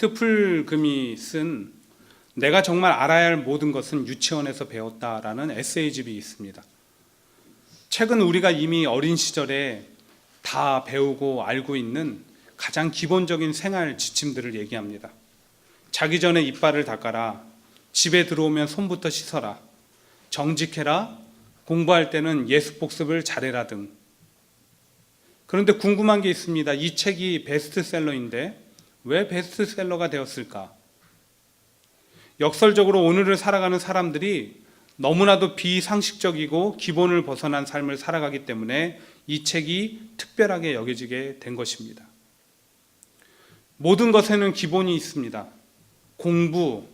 로버트 풀 금이 쓴 내가 정말 알아야 할 모든 것은 유치원에서 배웠다라는 에세이집이 있습니다. 최근 우리가 이미 어린 시절에 다 배우고 알고 있는 가장 기본적인 생활 지침들을 얘기합니다. 자기 전에 이빨을 닦아라. 집에 들어오면 손부터 씻어라. 정직해라. 공부할 때는 예습 복습을 잘해라 등. 그런데 궁금한 게 있습니다. 이 책이 베스트셀러인데 왜 베스트셀러가 되었을까? 역설적으로 오늘을 살아가는 사람들이 너무나도 비상식적이고 기본을 벗어난 삶을 살아가기 때문에 이 책이 특별하게 여겨지게 된 것입니다. 모든 것에는 기본이 있습니다. 공부,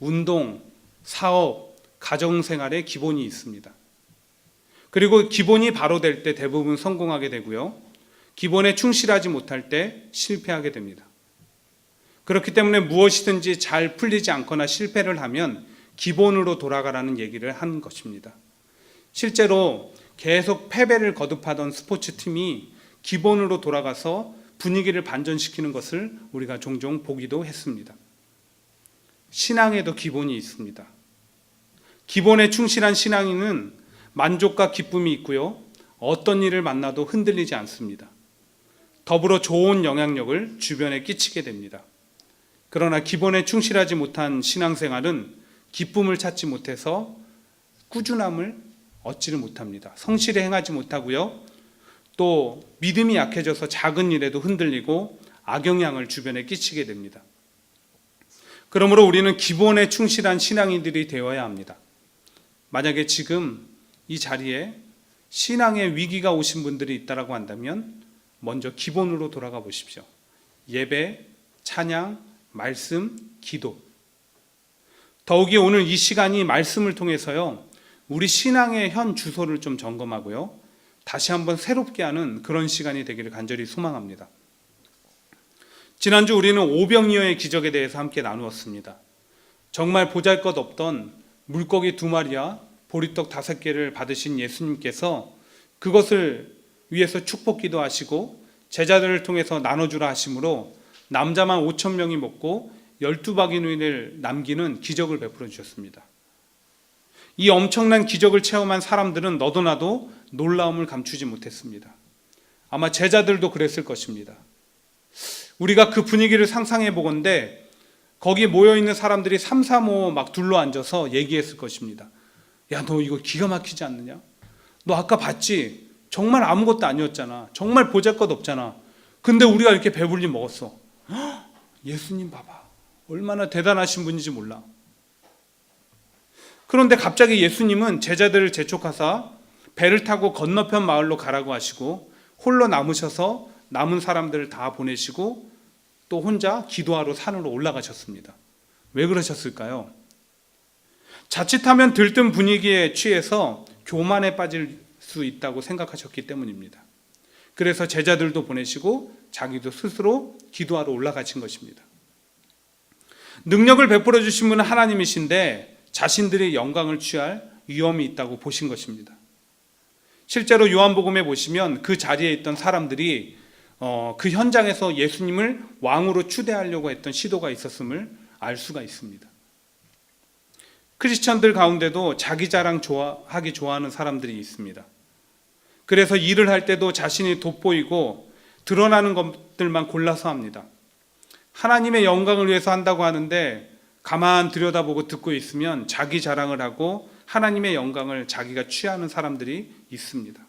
운동, 사업, 가정생활에 기본이 있습니다. 그리고 기본이 바로 될 때 대부분 성공하게 되고요. 기본에 충실하지 못할 때 실패하게 됩니다. 그렇기 때문에 무엇이든지 잘 풀리지 않거나 실패를 하면 기본으로 돌아가라는 얘기를 하는 것입니다. 실제로 계속 패배를 거듭하던 스포츠 팀이 기본으로 돌아가서 분위기를 반전시키는 것을 우리가 종종 보기도 했습니다. 신앙에도 기본이 있습니다. 기본에 충실한 신앙인은 만족과 기쁨이 있고요. 어떤 일을 만나도 흔들리지 않습니다. 더불어 좋은 영향력을 주변에 끼치게 됩니다. 그러나 기본에 충실하지 못한 신앙생활은 기쁨을 찾지 못해서 꾸준함을 얻지를 못합니다. 성실히 행하지 못하고요. 또 믿음이 약해져서 작은 일에도 흔들리고 악영향을 주변에 끼치게 됩니다. 그러므로 우리는 기본에 충실한 신앙인들이 되어야 합니다. 만약에 지금 이 자리에 신앙의 위기가 오신 분들이 있다라고 한다면 먼저 기본으로 돌아가 보십시오. 예배, 찬양, 말씀, 기도. 더욱이 오늘 이 시간이 말씀을 통해서요. 우리 신앙의 현 주소를 좀 점검하고요. 다시 한번 새롭게 하는 그런 시간이 되기를 간절히 소망합니다. 지난주 우리는 오병이어의 기적에 대해서 함께 나누었습니다. 정말 보잘 것 없던 물고기 두 마리와 보리떡 다섯 개를 받으신 예수님께서 그것을 위해서 축복 기도하시고 제자들을 통해서 나눠주라 하심으로 남자만 5천 명이 먹고 12바구니를 남기는 기적을 베풀어 주셨습니다. 이 엄청난 기적을 체험한 사람들은 너도 나도 놀라움을 감추지 못했습니다. 아마 제자들도 그랬을 것입니다. 우리가 그 분위기를 상상해 보건데 거기 모여 있는 사람들이 3, 3, 5막 둘러 앉아서 얘기했을 것입니다. 야, 너 이거 기가 막히지 않느냐? 너 아까 봤지? 정말 아무것도 아니었잖아. 정말 보잘것 없잖아. 근데 우리가 이렇게 배불리 먹었어. 헉, 예수님 봐봐. 얼마나 대단하신 분인지 몰라. 그런데 갑자기 예수님은 제자들을 재촉하사 배를 타고 건너편 마을로 가라고 하시고 홀로 남으셔서 남은 사람들을 다 보내시고 또 혼자 기도하러 산으로 올라가셨습니다. 왜 그러셨을까요? 자칫하면 들뜬 분위기에 취해서 교만에 빠질 수 있다고 생각하셨기 때문입니다. 그래서 제자들도 보내시고 자기도 스스로 기도하러 올라가신 것입니다. 능력을 베풀어 주신 분은 하나님이신데 자신들의 영광을 취할 위험이 있다고 보신 것입니다. 실제로 요한복음에 보시면 그 자리에 있던 사람들이 어, 그 현장에서 예수님을 왕으로 추대하려고 했던 시도가 있었음을 알 수가 있습니다. 크리스천들 가운데도 자기 자랑 좋아하기 좋아하는 사람들이 있습니다. 그래서 일을 할 때도 자신이 돋보이고 드러나는 것들만 골라서 합니다. 하나님의 영광을 위해서 한다고 하는데 가만 들여다보고 듣고 있으면 자기 자랑을 하고 하나님의 영광을 자기가 취하는 사람들이 있습니다.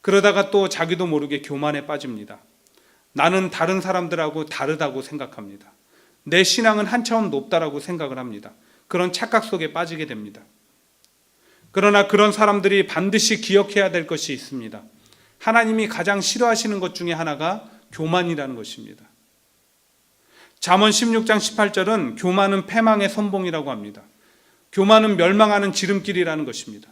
그러다가 또 자기도 모르게 교만에 빠집니다. 나는 다른 사람들하고 다르다고 생각합니다. 내 신앙은 한 차원 높다라고 생각을 합니다. 그런 착각 속에 빠지게 됩니다. 그러나 그런 사람들이 반드시 기억해야 될 것이 있습니다. 하나님이 가장 싫어하시는 것 중에 하나가 교만이라는 것입니다. 잠언 16장 18절은 교만은 패망의 선봉이라고 합니다. 교만은 멸망하는 지름길이라는 것입니다.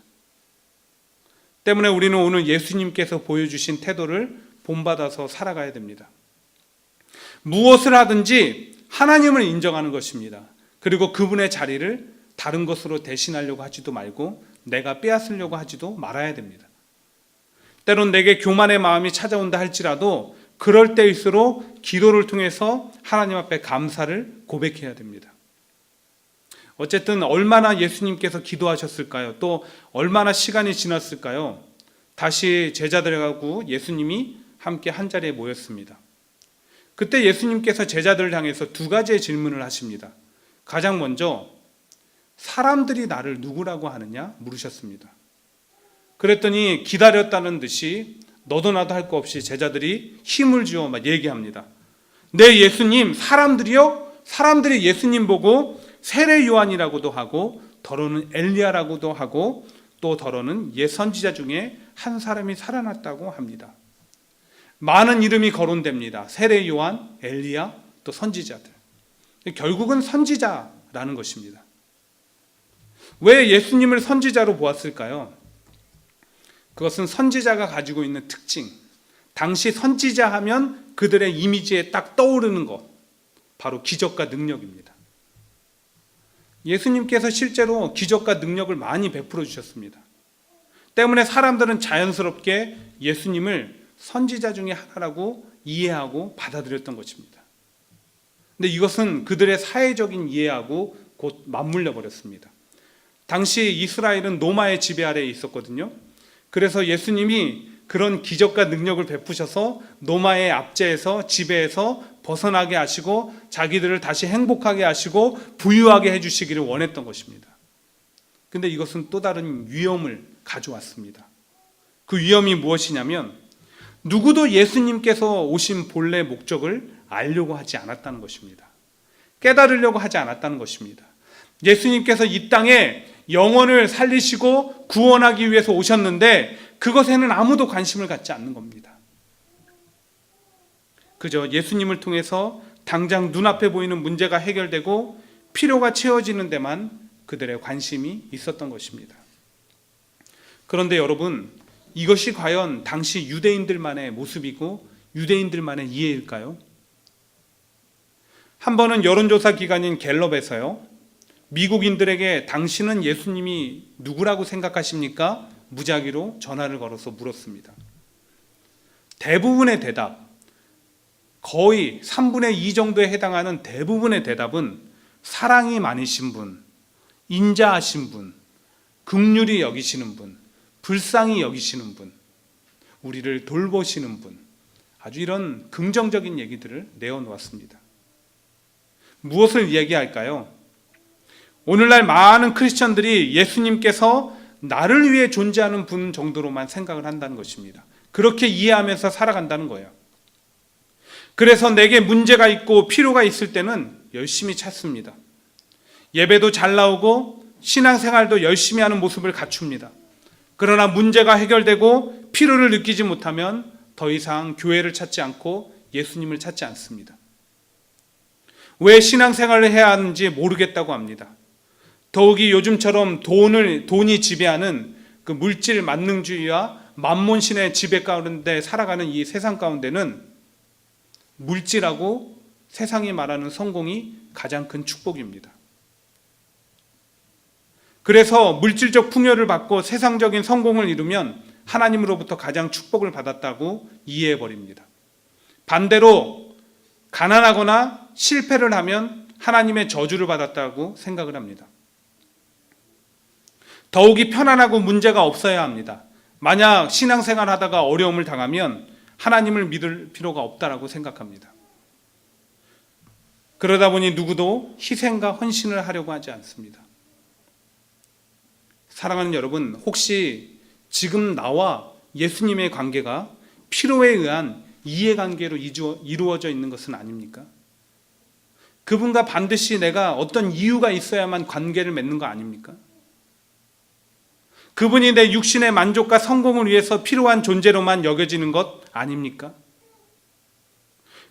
때문에 우리는 오늘 예수님께서 보여주신 태도를 본받아서 살아가야 됩니다. 무엇을 하든지 하나님을 인정하는 것입니다. 그리고 그분의 자리를 다른 것으로 대신하려고 하지도 말고 내가 빼앗으려고 하지도 말아야 됩니다. 때론 내게 교만의 마음이 찾아온다 할지라도 그럴 때일수록 기도를 통해서 하나님 앞에 감사를 고백해야 됩니다. 어쨌든 얼마나 예수님께서 기도하셨을까요? 또 얼마나 시간이 지났을까요? 다시 제자들하고 예수님이 함께 한 자리에 모였습니다. 그때 예수님께서 제자들을 향해서 두 가지의 질문을 하십니다. 가장 먼저 사람들이 나를 누구라고 하느냐 물으셨습니다. 그랬더니 기다렸다는 듯이 너도 나도 할 거 없이 제자들이 힘을 주어 막 얘기합니다. 네 예수님 사람들이요 사람들이 예수님 보고 세례 요한이라고도 하고 더러는 엘리야라고도 하고 또 더러는 옛 선지자 중에 한 사람이 살아났다고 합니다. 많은 이름이 거론됩니다. 세례 요한, 엘리야, 또 선지자들. 결국은 선지자라는 것입니다. 왜 예수님을 선지자로 보았을까요? 그것은 선지자가 가지고 있는 특징. 당시 선지자 하면 그들의 이미지에 딱 떠오르는 것. 바로 기적과 능력입니다. 예수님께서 실제로 기적과 능력을 많이 베풀어 주셨습니다. 때문에 사람들은 자연스럽게 예수님을 선지자 중에 하나라고 이해하고 받아들였던 것입니다. 근데 이것은 그들의 사회적인 이해하고 곧 맞물려 버렸습니다. 당시 이스라엘은 로마의 지배 아래에 있었거든요. 그래서 예수님이 그런 기적과 능력을 베푸셔서 로마의 압제에서 지배에서 벗어나게 하시고 자기들을 다시 행복하게 하시고 부유하게 해주시기를 원했던 것입니다. 근데 이것은 또 다른 위험을 가져왔습니다. 그 위험이 무엇이냐면 누구도 예수님께서 오신 본래 목적을 알려고 하지 않았다는 것입니다. 깨달으려고 하지 않았다는 것입니다. 예수님께서 이 땅에 영혼을 살리시고 구원하기 위해서 오셨는데 그것에는 아무도 관심을 갖지 않는 겁니다. 그저 예수님을 통해서 당장 눈앞에 보이는 문제가 해결되고 필요가 채워지는 데만 그들의 관심이 있었던 것입니다. 그런데 여러분, 이것이 과연 당시 유대인들만의 모습이고 유대인들만의 이해일까요? 한 번은 여론조사 기관인 갤럽에서요, 미국인들에게 당신은 예수님이 누구라고 생각하십니까? 무작위로 전화를 걸어서 물었습니다. 대부분의 대답, 거의 3분의 2 정도에 해당하는 대부분의 대답은 사랑이 많으신 분, 인자하신 분, 극률이 여기시는 분, 불쌍히 여기시는 분, 우리를 돌보시는 분, 아주 이런 긍정적인 얘기들을 내어놓았습니다. 무엇을 얘기할까요? 오늘날 많은 크리스천들이 예수님께서 나를 위해 존재하는 분 정도로만 생각을 한다는 것입니다. 그렇게 이해하면서 살아간다는 거예요. 그래서 내게 문제가 있고 필요가 있을 때는 열심히 찾습니다. 예배도 잘 나오고 신앙생활도 열심히 하는 모습을 갖춥니다. 그러나 문제가 해결되고 필요를 느끼지 못하면 더 이상 교회를 찾지 않고 예수님을 찾지 않습니다. 왜 신앙생활을 해야 하는지 모르겠다고 합니다. 더욱이 요즘처럼 돈을 돈이 지배하는 그 물질 만능주의와 만몬신의 지배 가운데 살아가는 이 세상 가운데는 물질하고 세상이 말하는 성공이 가장 큰 축복입니다. 그래서 물질적 풍요를 받고 세상적인 성공을 이루면 하나님으로부터 가장 축복을 받았다고 이해해 버립니다. 반대로 가난하거나 실패를 하면 하나님의 저주를 받았다고 생각을 합니다. 더욱이 편안하고 문제가 없어야 합니다. 만약 신앙생활 하다가 어려움을 당하면 하나님을 믿을 필요가 없다라고 생각합니다. 그러다 보니 누구도 희생과 헌신을 하려고 하지 않습니다. 사랑하는 여러분, 혹시 지금 나와 예수님의 관계가 필요에 의한 이해관계로 이루어져 있는 것은 아닙니까? 그분과 반드시 내가 어떤 이유가 있어야만 관계를 맺는 거 아닙니까? 그분이 내 육신의 만족과 성공을 위해서 필요한 존재로만 여겨지는 것 아닙니까?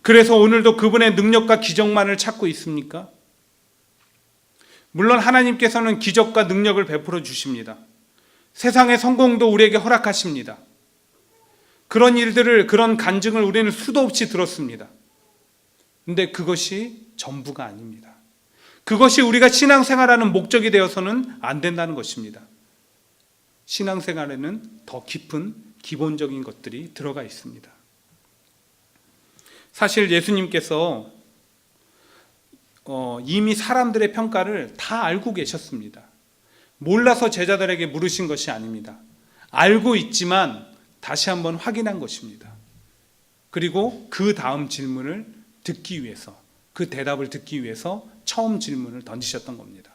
그래서 오늘도 그분의 능력과 기적만을 찾고 있습니까? 물론 하나님께서는 기적과 능력을 베풀어 주십니다. 세상의 성공도 우리에게 허락하십니다. 그런 일들을, 그런 간증을 우리는 수도 없이 들었습니다. 근데 그것이 전부가 아닙니다. 그것이 우리가 신앙생활하는 목적이 되어서는 안 된다는 것입니다. 신앙생활에는 더 깊은 기본적인 것들이 들어가 있습니다. 사실 예수님께서 어, 이미 사람들의 평가를 다 알고 계셨습니다. 몰라서 제자들에게 물으신 것이 아닙니다. 알고 있지만 다시 한번 확인한 것입니다. 그리고 그 다음 질문을 듣기 위해서, 그 대답을 듣기 위해서 처음 질문을 던지셨던 겁니다.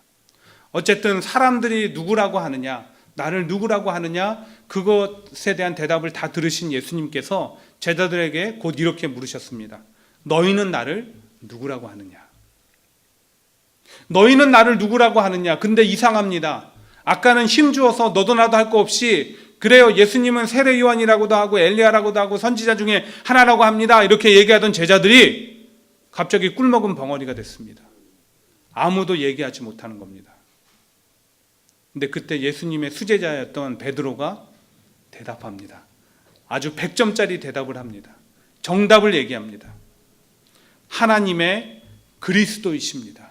어쨌든 사람들이 누구라고 하느냐, 나를 누구라고 하느냐, 그것에 대한 대답을 다 들으신 예수님께서 제자들에게 곧 이렇게 물으셨습니다. 너희는 나를 누구라고 하느냐? 너희는 나를 누구라고 하느냐? 근데 이상합니다. 아까는 힘주어서 너도 나도 할 거 없이 그래요. 예수님은 세례 요한이라고도 하고 엘리야라고도 하고 선지자 중에 하나라고 합니다. 이렇게 얘기하던 제자들이 갑자기 꿀먹은 벙어리가 됐습니다. 아무도 얘기하지 못하는 겁니다. 근데 그때 예수님의 수제자였던 베드로가 대답합니다. 아주 100점짜리 대답을 합니다. 정답을 얘기합니다. 하나님의 그리스도이십니다.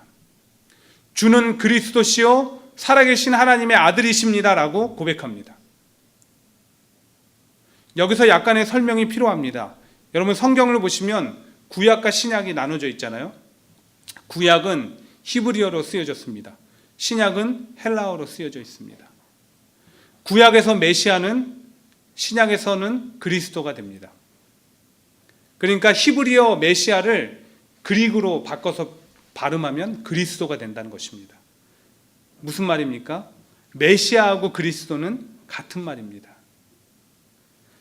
주는 그리스도시요 살아계신 하나님의 아들이십니다라고 고백합니다. 여기서 약간의 설명이 필요합니다. 여러분 성경을 보시면 구약과 신약이 나눠져 있잖아요. 구약은 히브리어로 쓰여졌습니다. 신약은 헬라어로 쓰여져 있습니다. 구약에서 메시아는 신약에서는 그리스도가 됩니다. 그러니까 히브리어 메시아를 그리그로 바꿔서 발음하면 그리스도가 된다는 것입니다. 무슨 말입니까? 메시아하고 그리스도는 같은 말입니다.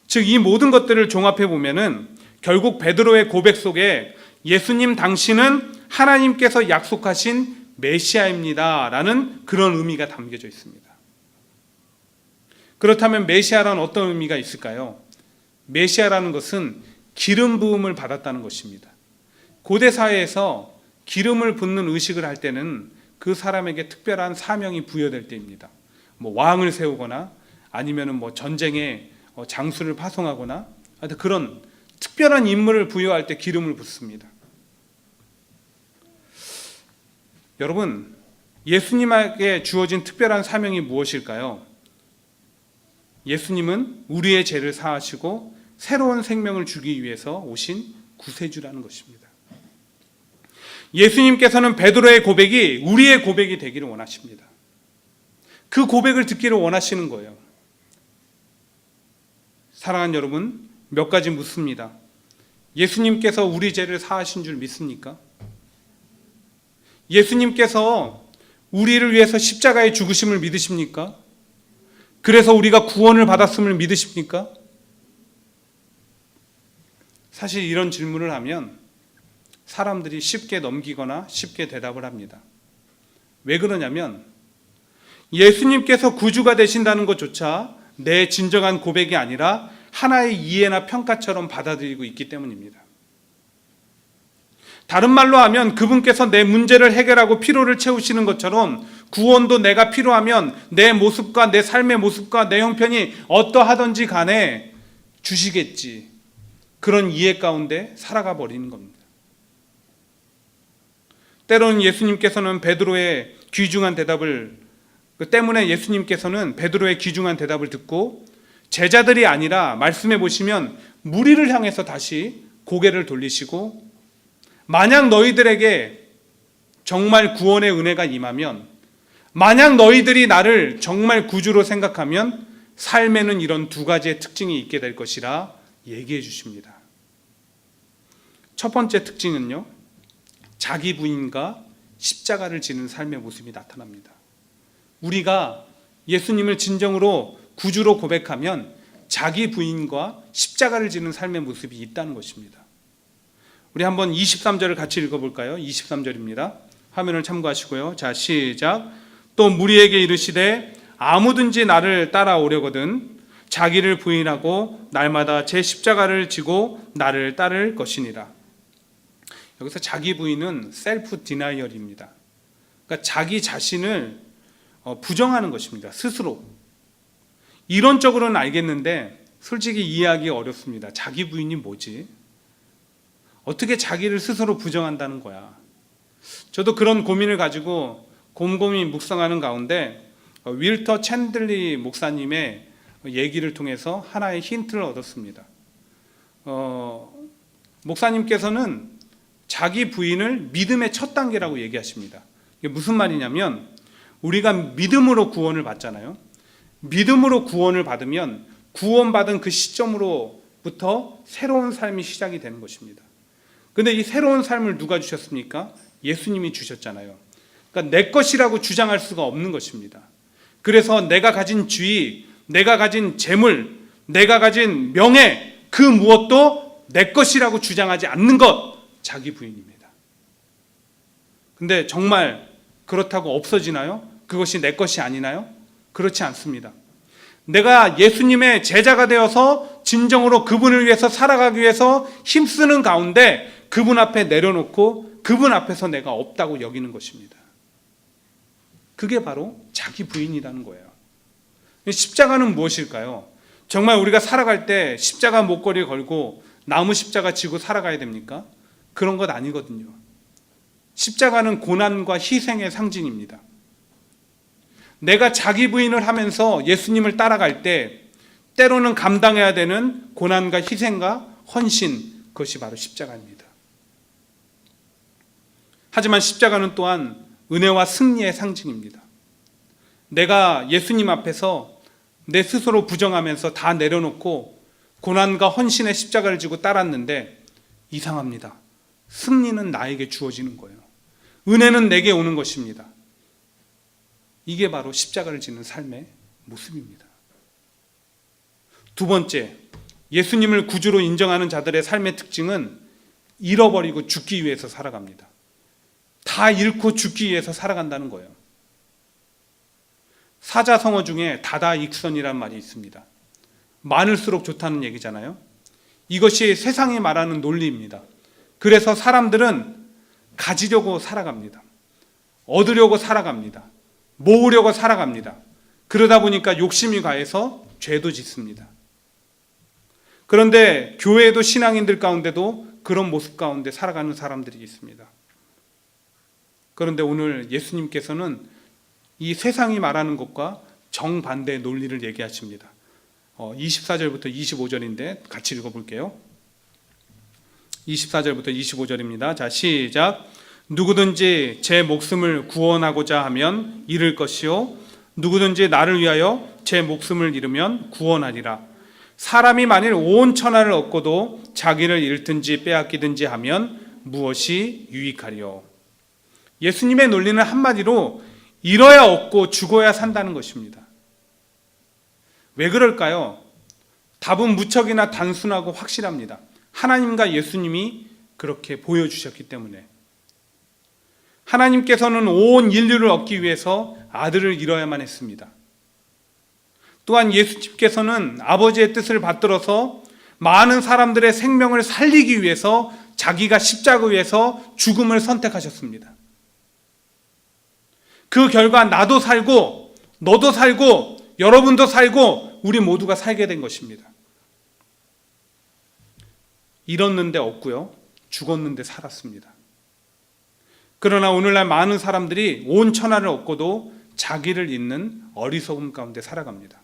즉 이 모든 것들을 종합해 보면은 결국 베드로의 고백 속에 예수님 당신은 하나님께서 약속하신 메시아입니다 라는 그런 의미가 담겨져 있습니다. 그렇다면 메시아라는 어떤 의미가 있을까요? 메시아라는 것은 기름 부음을 받았다는 것입니다. 고대 사회에서 기름을 붓는 의식을 할 때는 그 사람에게 특별한 사명이 부여될 때입니다. 뭐 왕을 세우거나 아니면은 뭐 전쟁에 어, 장수를 파송하거나 그런 특별한 임무를 부여할 때 기름을 붓습니다. 여러분, 예수님에게 주어진 특별한 사명이 무엇일까요? 예수님은 우리의 죄를 사하시고 새로운 생명을 주기 위해서 오신 구세주라는 것입니다. 예수님께서는 베드로의 고백이 우리의 고백이 되기를 원하십니다. 그 고백을 듣기를 원하시는 거예요. 사랑하는 여러분, 몇 가지 묻습니다. 예수님께서 우리 죄를 사하신 줄 믿습니까? 예수님께서 우리를 위해서 십자가에 죽으심을 믿으십니까? 그래서 우리가 구원을 받았음을 믿으십니까? 사실 이런 질문을 하면 사람들이 쉽게 넘기거나 쉽게 대답을 합니다. 왜 그러냐면 예수님께서 구주가 되신다는 것조차 내 진정한 고백이 아니라 하나의 이해나 평가처럼 받아들이고 있기 때문입니다. 다른 말로 하면 그분께서 내 문제를 해결하고 피로를 채우시는 것처럼 구원도 내가 필요하면 내 모습과 내 삶의 모습과 내 형편이 어떠하든지 간에 주시겠지. 그런 이해 가운데 살아가 버리는 겁니다. 때로는 예수님께서는 베드로의 귀중한 대답을 그 때문에 예수님께서는 베드로의 귀중한 대답을 듣고 제자들이 아니라 말씀해 보시면 무리를 향해서 다시 고개를 돌리시고 만약 너희들에게 정말 구원의 은혜가 임하면 만약 너희들이 나를 정말 구주로 생각하면 삶에는 이런 두 가지의 특징이 있게 될 것이라 얘기해 주십니다. 첫 번째 특징은요. 자기 부인과 십자가를 지는 삶의 모습이 나타납니다. 우리가 예수님을 진정으로 구주로 고백하면 자기 부인과 십자가를 지는 삶의 모습이 있다는 것입니다. 우리 한번 23절을 같이 읽어볼까요? 23절입니다. 화면을 참고하시고요. 자, 시작. 또 무리에게 이르시되 아무든지 나를 따라오려거든 자기를 부인하고 날마다 제 십자가를 지고 나를 따를 것이니라. 여기서 자기 부인은 셀프 디나이얼입니다. 그러니까 자기 자신을 어, 부정하는 것입니다. 스스로. 이론적으로는 알겠는데 솔직히 이해하기 어렵습니다. 자기 부인이 뭐지? 어떻게 자기를 스스로 부정한다는 거야? 저도 그런 고민을 가지고 곰곰이 묵상하는 가운데 어, 윌터 챈들리 목사님의 얘기를 통해서 하나의 힌트를 얻었습니다. 어, 목사님께서는 자기 부인을 믿음의 첫 단계라고 얘기하십니다. 이게 무슨 말이냐면 우리가 믿음으로 구원을 받잖아요. 믿음으로 구원을 받으면 구원받은 그 시점으로부터 새로운 삶이 시작이 되는 것입니다. 근데 이 새로운 삶을 누가 주셨습니까? 예수님이 주셨잖아요. 그러니까 내 것이라고 주장할 수가 없는 것입니다. 그래서 내가 가진 주의, 내가 가진 재물, 내가 가진 명예, 그 무엇도 내 것이라고 주장하지 않는 것, 자기 부인입니다. 근데 정말 그렇다고 없어지나요? 그것이 내 것이 아니나요? 그렇지 않습니다. 내가 예수님의 제자가 되어서 진정으로 그분을 위해서 살아가기 위해서 힘쓰는 가운데 그분 앞에 내려놓고 그분 앞에서 내가 없다고 여기는 것입니다. 그게 바로 자기 부인이라는 거예요. 십자가는 무엇일까요? 정말 우리가 살아갈 때 십자가 목걸이 걸고 나무 십자가 지고 살아가야 됩니까? 그런 것 아니거든요. 십자가는 고난과 희생의 상징입니다. 내가 자기 부인을 하면서 예수님을 따라갈 때 때로는 감당해야 되는 고난과 희생과 헌신 그것이 바로 십자가입니다. 하지만 십자가는 또한 은혜와 승리의 상징입니다. 내가 예수님 앞에서 내 스스로 부정하면서 다 내려놓고 고난과 헌신의 십자가를 지고 따랐는데 이상합니다. 승리는 나에게 주어지는 거예요. 은혜는 내게 오는 것입니다. 이게 바로 십자가를 지는 삶의 모습입니다. 두 번째, 예수님을 구주로 인정하는 자들의 삶의 특징은 잃어버리고 죽기 위해서 살아갑니다. 다 잃고 죽기 위해서 살아간다는 거예요. 사자성어 중에 다다익선이란 말이 있습니다. 많을수록 좋다는 얘기잖아요. 이것이 세상이 말하는 논리입니다. 그래서 사람들은 가지려고 살아갑니다. 얻으려고 살아갑니다. 모으려고 살아갑니다. 그러다 보니까 욕심이 가해서 죄도 짓습니다. 그런데 교회도 신앙인들 가운데도 그런 모습 가운데 살아가는 사람들이 있습니다. 그런데 오늘 예수님께서는 이 세상이 말하는 것과 정반대의 논리를 얘기하십니다. 24절부터 25절인데 같이 읽어볼게요. 24절부터 25절입니다. 자, 시작. 누구든지 제 목숨을 구원하고자 하면 잃을 것이요. 누구든지 나를 위하여 제 목숨을 잃으면 구원하리라. 사람이 만일 온 천하를 얻고도 자기를 잃든지 빼앗기든지 하면 무엇이 유익하리요. 예수님의 논리는 한마디로 잃어야 얻고 죽어야 산다는 것입니다. 왜 그럴까요? 답은 무척이나 단순하고 확실합니다. 하나님과 예수님이 그렇게 보여주셨기 때문에. 하나님께서는 온 인류를 얻기 위해서 아들을 잃어야만 했습니다. 또한 예수님께서는 아버지의 뜻을 받들어서 많은 사람들의 생명을 살리기 위해서 자기가 십자가 위에서 죽음을 선택하셨습니다. 그 결과 나도 살고 너도 살고 여러분도 살고 우리 모두가 살게 된 것입니다. 잃었는데 없고요. 죽었는데 살았습니다. 그러나 오늘날 많은 사람들이 온 천하를 얻고도 자기를 잊는 어리석음 가운데 살아갑니다.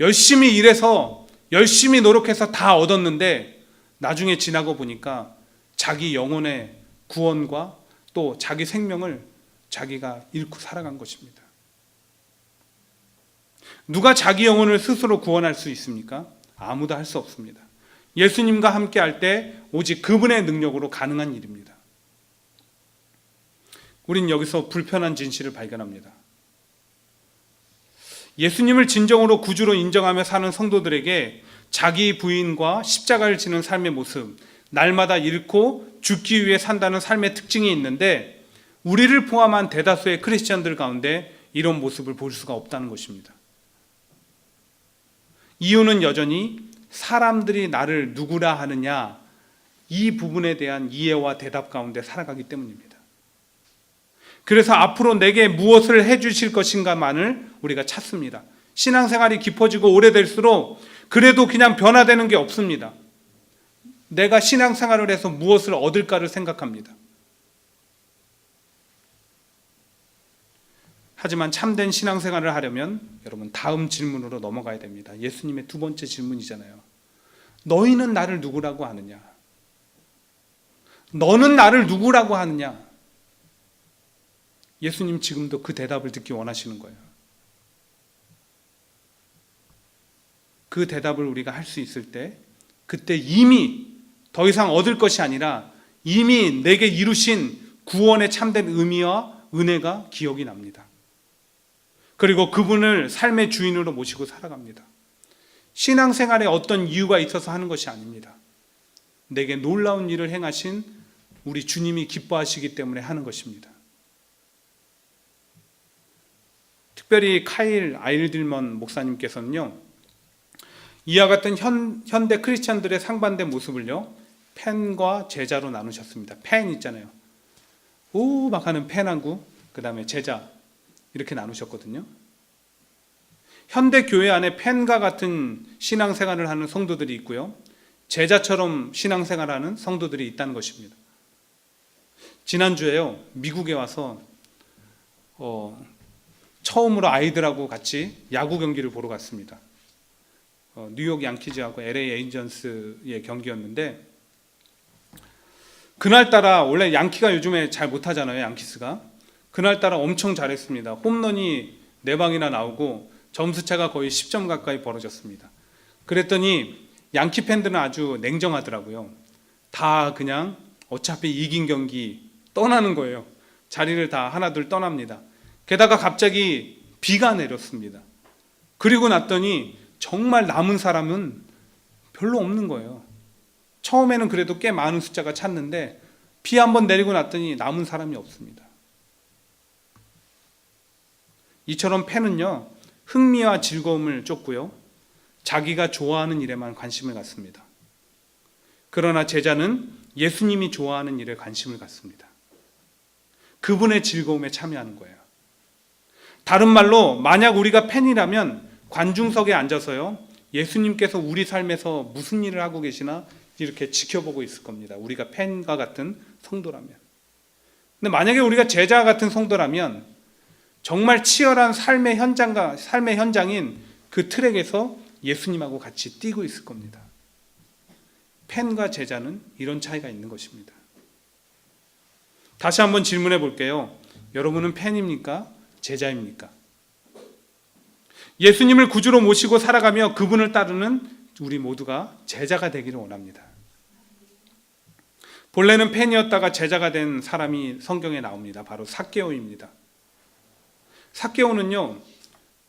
열심히 일해서 열심히 노력해서 다 얻었는데 나중에 지나고 보니까 자기 영혼의 구원과 또 자기 생명을 자기가 잃고 살아간 것입니다. 누가 자기 영혼을 스스로 구원할 수 있습니까? 아무도 할 수 없습니다. 예수님과 함께 할 때 오직 그분의 능력으로 가능한 일입니다. 우린 여기서 불편한 진실을 발견합니다. 예수님을 진정으로 구주로 인정하며 사는 성도들에게 자기 부인과 십자가를 지는 삶의 모습, 날마다 잃고 죽기 위해 산다는 삶의 특징이 있는데 우리를 포함한 대다수의 크리스천들 가운데 이런 모습을 볼 수가 없다는 것입니다. 이유는 여전히 사람들이 나를 누구라 하느냐 이 부분에 대한 이해와 대답 가운데 살아가기 때문입니다. 그래서 앞으로 내게 무엇을 해 주실 것인가만을 우리가 찾습니다. 신앙생활이 깊어지고 오래될수록 그래도 그냥 변화되는 게 없습니다. 내가 신앙생활을 해서 무엇을 얻을까를 생각합니다. 하지만 참된 신앙생활을 하려면 여러분 다음 질문으로 넘어가야 됩니다. 예수님의 두 번째 질문이잖아요. 너희는 나를 누구라고 아느냐? 너는 나를 누구라고 하느냐? 예수님 지금도 그 대답을 듣기 원하시는 거예요. 그 대답을 우리가 할 수 있을 때, 그때 이미 더 이상 얻을 것이 아니라 이미 내게 이루신 구원의 참된 의미와 은혜가 기억이 납니다. 그리고 그분을 삶의 주인으로 모시고 살아갑니다. 신앙생활에 어떤 이유가 있어서 하는 것이 아닙니다. 내게 놀라운 일을 행하신 우리 주님이 기뻐하시기 때문에 하는 것입니다. 특별히 카일 아일들먼 목사님께서는요, 이와 같은 현, 현대 크리스천들의 상반된 모습을요, 팬과 제자로 나누셨습니다. 팬 있잖아요. 오, 막 하는 팬한구, 그 다음에 제자, 이렇게 나누셨거든요. 현대 교회 안에 팬과 같은 신앙생활을 하는 성도들이 있고요. 제자처럼 신앙생활하는 성도들이 있다는 것입니다. 지난주에요, 미국에 와서, 어, 처음으로 아이들하고 같이 야구 경기를 보러 갔습니다. 어, 뉴욕 양키즈하고 LA 에인전스의 경기였는데, 그날따라 원래 양키가 요즘에 잘 못하잖아요, 양키스가. 그날따라 엄청 잘했습니다. 홈런이 4방이나 나오고 점수차가 거의 10점 가까이 벌어졌습니다. 그랬더니 양키 팬들은 아주 냉정하더라고요. 다 그냥 어차피 이긴 경기 떠나는 거예요. 자리를 다 하나둘 떠납니다. 게다가 갑자기 비가 내렸습니다. 그리고 났더니 정말 남은 사람은 별로 없는 거예요. 처음에는 그래도 꽤 많은 숫자가 찼는데 비 한 번 내리고 났더니 남은 사람이 없습니다. 이처럼 팬은요, 흥미와 즐거움을 쫓고요, 자기가 좋아하는 일에만 관심을 갖습니다. 그러나 제자는 예수님이 좋아하는 일에 관심을 갖습니다. 그분의 즐거움에 참여하는 거예요. 다른 말로, 만약 우리가 팬이라면 관중석에 앉아서요, 예수님께서 우리 삶에서 무슨 일을 하고 계시나 이렇게 지켜보고 있을 겁니다. 우리가 팬과 같은 성도라면. 근데 만약에 우리가 제자 같은 성도라면 정말 치열한 삶의 현장과 삶의 현장인 그 트랙에서 예수님하고 같이 뛰고 있을 겁니다. 팬과 제자는 이런 차이가 있는 것입니다. 다시 한번 질문해 볼게요. 여러분은 팬입니까? 제자입니까? 예수님을 구주로 모시고 살아가며 그분을 따르는 우리 모두가 제자가 되기를 원합니다. 본래는 팬이었다가 제자가 된 사람이 성경에 나옵니다. 바로 사케오입니다. 사케오는요,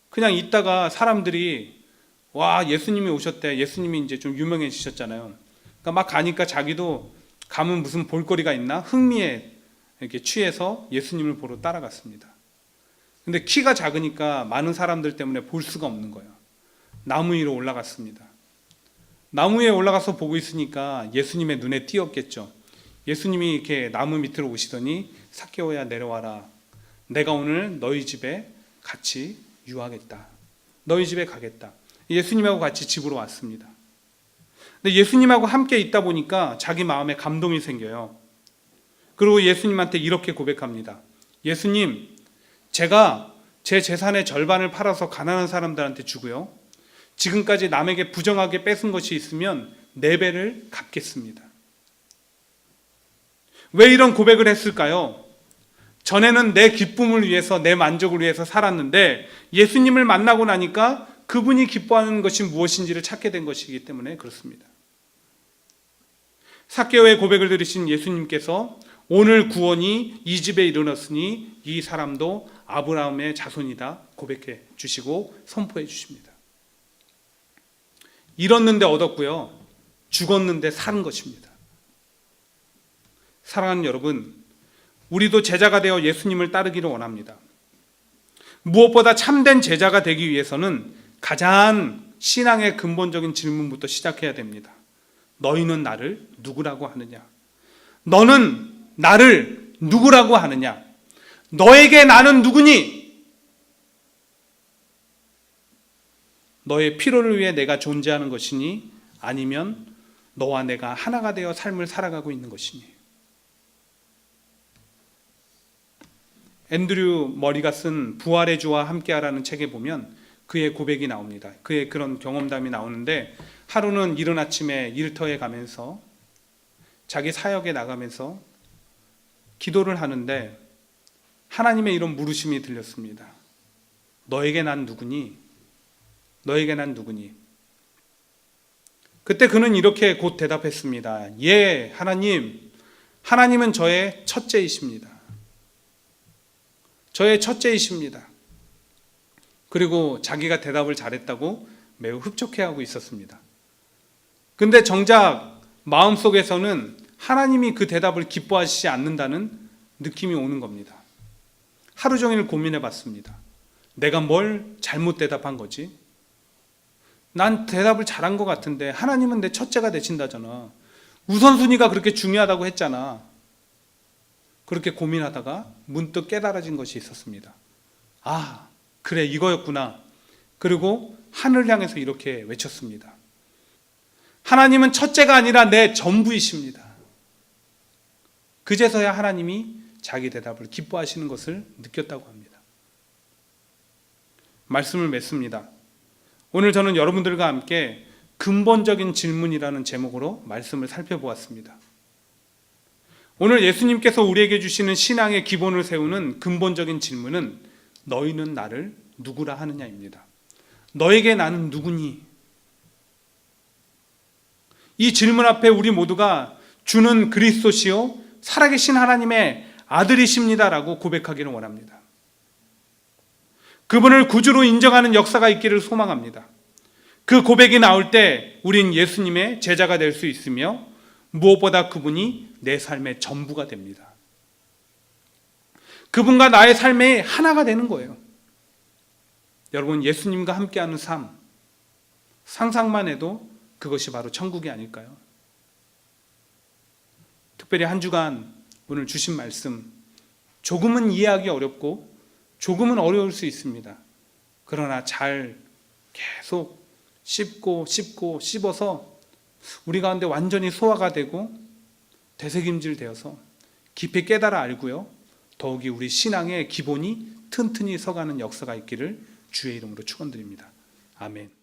그냥 있다가 사람들이 와 예수님이 오셨대. 예수님이 이제 좀 유명해지셨잖아요. 그러니까 막 가니까 자기도 가면 무슨 볼거리가 있나 흥미에 이렇게 취해서 예수님을 보러 따라갔습니다. 근데 키가 작으니까 많은 사람들 때문에 볼 수가 없는 거예요. 나무 위로 올라갔습니다. 나무 위에 올라가서 보고 있으니까 예수님의 눈에 띄었겠죠. 예수님이 이렇게 나무 밑으로 오시더니 사케오야 내려와라. 내가 오늘 너희 집에 같이 유하겠다. 너희 집에 가겠다. 예수님하고 같이 집으로 왔습니다. 근데 예수님하고 함께 있다 보니까 자기 마음에 감동이 생겨요. 그리고 예수님한테 이렇게 고백합니다. 예수님, 제가 제 재산의 절반을 팔아서 가난한 사람들한테 주고요. 지금까지 남에게 부정하게 뺏은 것이 있으면 네 배를 갚겠습니다. 왜 이런 고백을 했을까요? 전에는 내 기쁨을 위해서, 내 만족을 위해서 살았는데 예수님을 만나고 나니까 그분이 기뻐하는 것이 무엇인지를 찾게 된 것이기 때문에 그렇습니다. 사케오의 고백을 들으신 예수님께서 오늘 구원이 이 집에 이르렀으니 이 사람도 아브라함의 자손이다 고백해 주시고 선포해 주십니다. 잃었는데 얻었고요. 죽었는데 사는 것입니다. 사랑하는 여러분, 우리도 제자가 되어 예수님을 따르기를 원합니다. 무엇보다 참된 제자가 되기 위해서는 가장 신앙의 근본적인 질문부터 시작해야 됩니다. 너희는 나를 누구라고 하느냐? 너는 나를 누구라고 하느냐? 너에게 나는 누구니? 너의 필요를 위해 내가 존재하는 것이니 아니면 너와 내가 하나가 되어 삶을 살아가고 있는 것이니? 앤드류 머리가 쓴 부활의 주와 함께하라는 책에 보면 그의 고백이 나옵니다. 그의 그런 경험담이 나오는데 하루는 이른 아침에 일터에 가면서 자기 사역에 나가면서 기도를 하는데 하나님의 이런 물으심이 들렸습니다. 너에게 난 누구니? 너에게 난 누구니? 그때 그는 이렇게 곧 대답했습니다. 예, 하나님. 하나님은 저의 첫째이십니다. 저의 첫째이십니다. 그리고 자기가 대답을 잘했다고 매우 흡족해하고 있었습니다. 근데 정작 마음속에서는 하나님이 그 대답을 기뻐하시지 않는다는 느낌이 오는 겁니다. 하루 종일 고민해 봤습니다. 내가 뭘 잘못 대답한 거지? 난 대답을 잘한 것 같은데 하나님은 내 첫째가 되신다잖아. 우선순위가 그렇게 중요하다고 했잖아. 그렇게 고민하다가 문득 깨달아진 것이 있었습니다. 아, 그래, 이거였구나. 그리고 하늘 향해서 이렇게 외쳤습니다. 하나님은 첫째가 아니라 내 전부이십니다. 그제서야 하나님이 자기 대답을 기뻐하시는 것을 느꼈다고 합니다. 말씀을 맺습니다. 오늘 저는 여러분들과 함께 근본적인 질문이라는 제목으로 말씀을 살펴보았습니다. 오늘 예수님께서 우리에게 주시는 신앙의 기본을 세우는 근본적인 질문은 너희는 나를 누구라 하느냐입니다. 너에게 나는 누구니? 이 질문 앞에 우리 모두가 주는 그리스도시요 살아계신 하나님의 아들이십니다라고 고백하기를 원합니다. 그분을 구주로 인정하는 역사가 있기를 소망합니다. 그 고백이 나올 때 우린 예수님의 제자가 될 수 있으며 무엇보다 그분이 내 삶의 전부가 됩니다. 그분과 나의 삶의 하나가 되는 거예요. 여러분, 예수님과 함께하는 삶, 상상만 해도 그것이 바로 천국이 아닐까요? 특별히 한 주간 오늘 주신 말씀, 조금은 이해하기 어렵고 조금은 어려울 수 있습니다. 그러나 잘 계속 씹고 씹고 씹어서 우리 가운데 완전히 소화가 되고 되새김질 되어서 깊이 깨달아 알고요. 더욱이 우리 신앙의 기본이 튼튼히 서가는 역사가 있기를 주의 이름으로 축원드립니다. 아멘.